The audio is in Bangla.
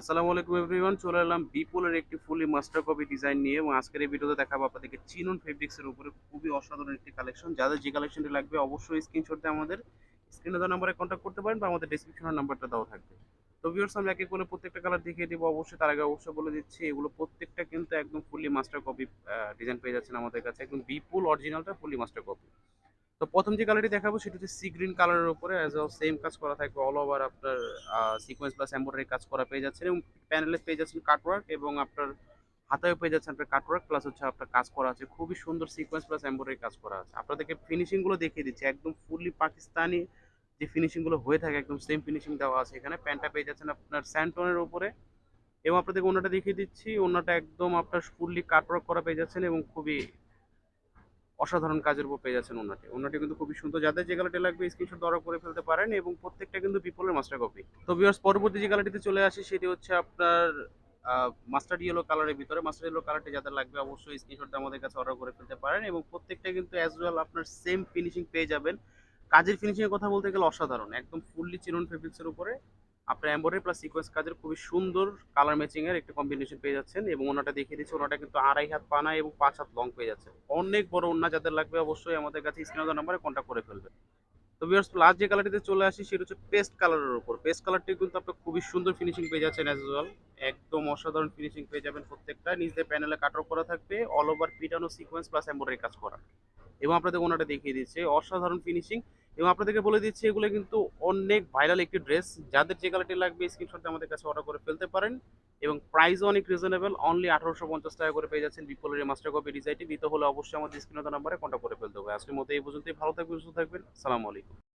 আসসালামু আলাইকুম এভরিওয়ান, চলে এলাম বিপুলের একটি ফুলি মাস্টার কপি ডিজাইন নিয়ে এবং আজকের এই ভিডিওতে দেখাবো আপনাদেরকে চিনন ফেব্রিক্সের উপরে খুবই অসাধারণ একটি কালেকশন যাদের যে কালেকশনটি লাগবে অবশ্যই স্ক্রিনশট আমাদের স্ক্রিনে দেওয়া নাম্বারে কন্ট্যাক্ট করতে পারেন বা আমাদের ডিসক্রিপশনের নাম্বারটা দেওয়া থাকবে। তো ভিউয়ার্স আমি এক করে প্রত্যেকটা কালার দেখিয়ে দিব। অবশ্যই তার আগে অবশ্যই বলে দিচ্ছি, এগুলো প্রত্যেকটা কিন্তু একদম ফুলি মাস্টার কপি ডিজাইন পেয়ে যাচ্ছেন আমাদের কাছে। একদম বিপুল অরিজিনালটা ফুলি মাস্টার কপি তো প্রথম যে কালারটি দেখাবো সেটা হচ্ছে সি গ্রিন কালারের উপরে অ্যাজ ওয়েল সেম কাজ করা থাকবে অল ওভার আপনার সিকোয়েন্স প্লাস এম্বয়ডারি কাজ করা পেয়ে যাচ্ছেন এবং প্যানেলে পেয়ে যাচ্ছেন কাটওয়ার্ক এবং আপনার হাতায়ও পেয়ে যাচ্ছেন আপনার কাটওয়ার্ক প্লাস হচ্ছে আপনার কাজ করা আছে, খুবই সুন্দর সিকোয়েন্স প্লাস এম্বয়ডারি কাজ করা আছে। আপনাদেরকে ফিনিশিংগুলো দেখিয়ে দিচ্ছি, একদম ফুললি পাকিস্তানি যে ফিনিশিংগুলো হয়ে থাকে, একদম সেম ফিনিশিং দেওয়া আছে এখানে। প্যান্টটা পেয়ে যাচ্ছেন আপনার স্যান্টনের উপরে এবং আপনাদেরকে ওনাটা দেখিয়ে দিচ্ছি ওনাটা একদম আপনার ফুললি কাটওয়ার্ক করা পেয়ে যাচ্ছেন এবং খুবই অসাধারণ কাজের উপর পেয়ে যাচ্ছেন ওনাটি ওনাটি কিন্তু খুবই সুন্দর যাদের যে কালারটি লাগবে স্ক্রিনশট দরা করে ফেলতে পারেন এবং প্রত্যেকটা কিন্তু বিপুলের মাস্টার কপি তো ভিউয়ার্স পরবর্তী যে কালারটিতে চলে আসি, সেটি হচ্ছে আপনার মাস্টার্ড ইয়েলো কালারের ভিতরে। মাস্টার্ড ইয়েলো কালারটি যাদের লাগবে অবশ্যই স্ক্রিনশট আমাদের কাছে অর্ডার করে ফেলতে পারেন এবং প্রত্যেকটা কিন্তু অ্যাজ ওয়েল আপনার সেম ফিনিশিং পেয়ে যাবেন। কাজের ফিনিশিং এর কথা বলতে গেলে অসাধারণ, একদম ফুললি চিরন ফেব্রিক্সের উপরে। আপনার এম্বয়ডারি প্লাস সিকোয়েন্স কাজের খুবই সুন্দর কালার ম্যাচিং এর একটা কম্বিনেশন পেয়ে যাচ্ছেন এবং ওনাটা দেখিয়ে দিচ্ছি, ওনাটা কিন্তু আড়াই হাত পানা এবং পাঁচ হাত লং পেয়ে যাচ্ছে। অনেক বড় ওনা যাদের লাগবে অবশ্যই আমাদের কাছে স্ক্রিন নাম্বারে কন্ট্যাক্ট করে ফেলবে তো ভিউয়ার্স লাস্ট যে কালারটিতে চলে আসি, সেটা হচ্ছে পেস্ট কালারের উপর। পেস্ট কালারটি কিন্তু আপনার খুবই সুন্দর ফিনিশিং পেয়ে যাচ্ছেন অ্যাজ ওয়েল একদম অসাধারণ ফিনিশিং পেয়ে যাবেন প্রত্যেকটা। নিজেদের প্যানেলে কাটর করা থাকবে অল ওভার পিটানো সিকোয়েন্স প্লাস এম্বয়ডারি কাজ করা। এবং আপনাদের ওনাটা দেখিয়ে দিচ্ছে, অসাধারণ ফিনিশিং এবং আপনাদেরকে বলে দিচ্ছি, এগুলো কিন্তু অনেক ভাইরাল একটি ড্রেস যাদের যে কালারটি লাগবে স্ক্রিনশট আমাদের কাছে অর্ডার করে ফেলতে পারেন এবং প্রাইসও অনেক রিজনেবল অনলি আঠারোশো পঞ্চাশ টাকা করে পেয়ে যাচ্ছেন বিপ্লবের মাস্টার কপি ডিজাইনটি দিতে হলে অবশ্যই আমাদের স্ক্রিনের নাম্বারে কন্ট্যাক্ট করে ফেলতে হবে। আজকের মতো এই পর্যন্তই, ভালো থাকবেন, সুস্থ থাকবেন সালামু আলাইকুম।